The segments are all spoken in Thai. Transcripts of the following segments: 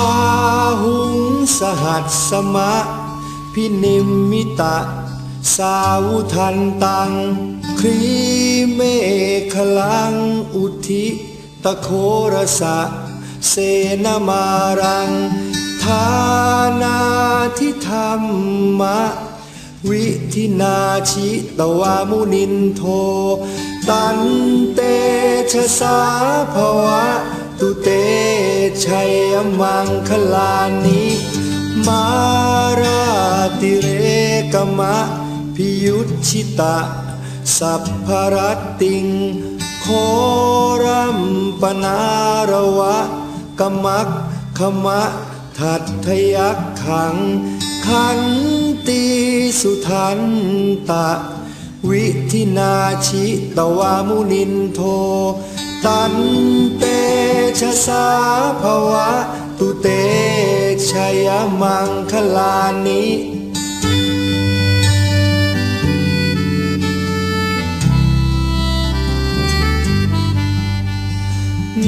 าหุงสหัสสมะ พินิมมิตะ สาวุทันตัง ครีเมฆลัง อุทิตะโครสะ เสนามารัง ทานาทิธรรมะ วิธินาชิตวามุนินโท ตันเตชะสาภวะตุเต ชัยมังคลานิมาราติเรกมะพิยุตชิตะ สัพพรตติง โครัมปนารวะกมักขมะทัตทยักขัง ขันติสุทันตะ วิธินาชิตวามุนินโท ตันเต ชสาภวะ ตุเตชยมังคลานิ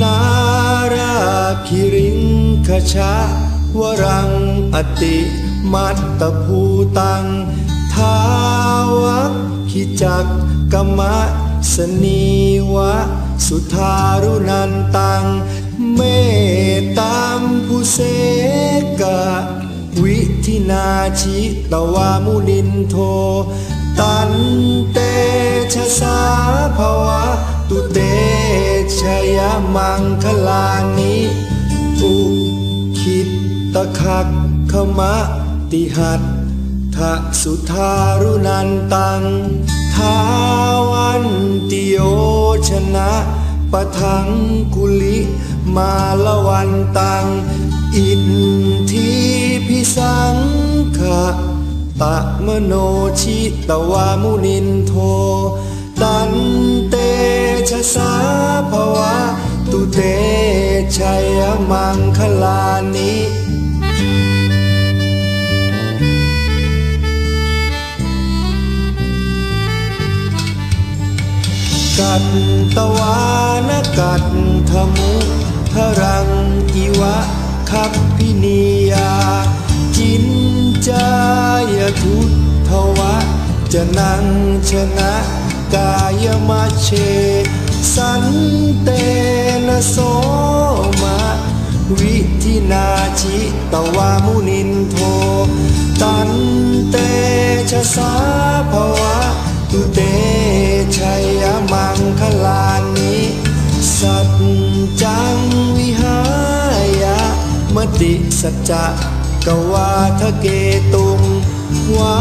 นาราคิริงคชะวรังอติมัตตภูตังทาวะขิจักกมะสนีวะ สุทารุนันตัง เมตตามผู้เสกะ วิธินาชิตวามุนินโท ตันเตชะสาภวะ ตุเตชยมังคลานิอุคิตตะคักขมะติหัตทะสุทารุนันตังทาวันติโยชนะปะทังกุลิ มาละวันตัง อินทีพิสังขะตะมโนชิตวามุนินโท ตันเตชะสาภวะ ตุเตชัยมังคลานิกัตตวานกัตถมุ รังอิวะคับพินียา จินจายทุตทวะ จะนังชนะกายมาเช สันเตนะโสมะ วิธินาชิตวามุนินโท ตันเตชะสา สัจจะกวาทะเกตุงวา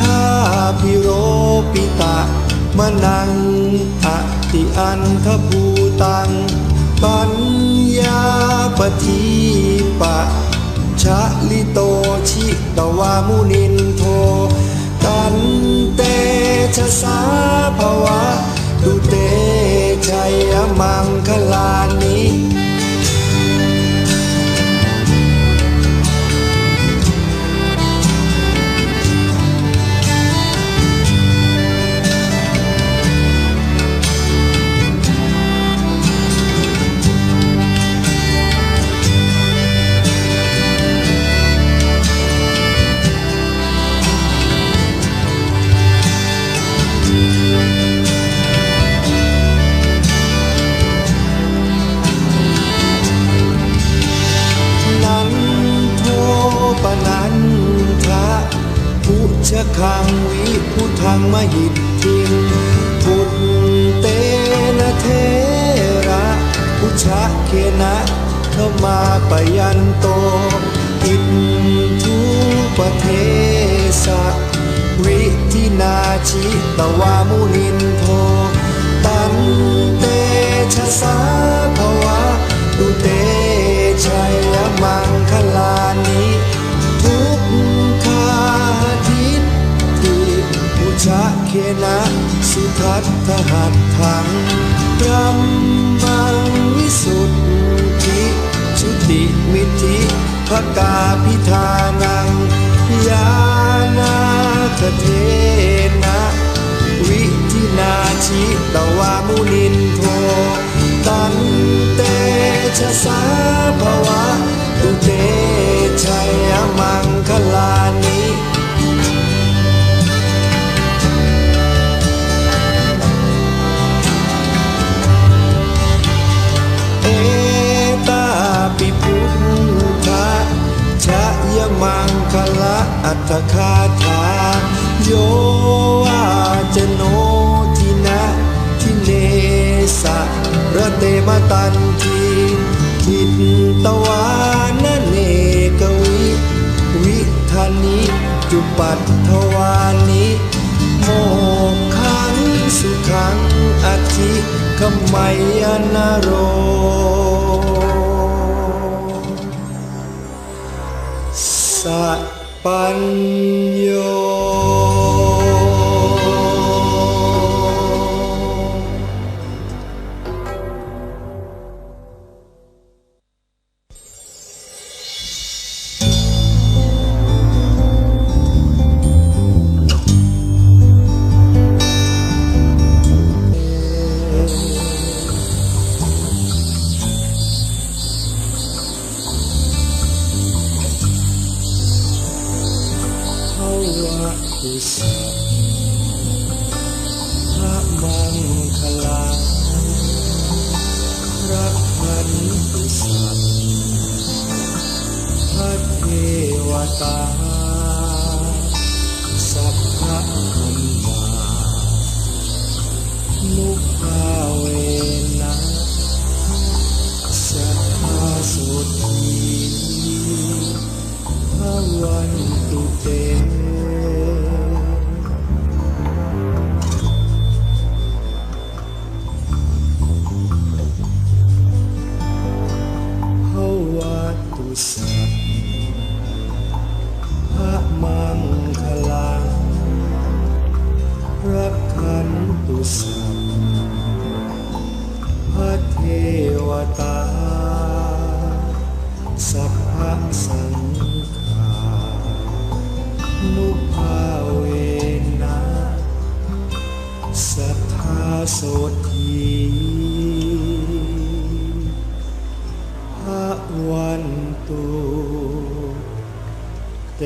ทาพิโรปิตะมะนังอติอันทภูตัง ปัญญาปทีปะชะลิโตชิตวามุนินโท ตันเตชะสาภวะ ตุเตชัยมังคลานิ วิพุทังมหิตทิงพุตเตนะเทระพุชะเคนะขมาปยันโต อินทุปเทสะวิธินาชิตวามุนินโทตันเตชะสา นะสุทัตถหัตถังพรัมมังวิสุทธิชุติมิธิภกาพิธานังยานาคเทนะวิธินาชิตวามุนินโทตันเตชะสา ถคาถาโยวาจโนทินะทิเนสะระเตมตันทีทิตตวานเนกวิวิธานิจุปัตถวานิโมขังสุขังอธิขมัยนโรสัพ ปัญโย พพระมังคลาพรักขันตุสัพพระเทวตา สัพพะธรรมานุภาเว ตุ วันตุเต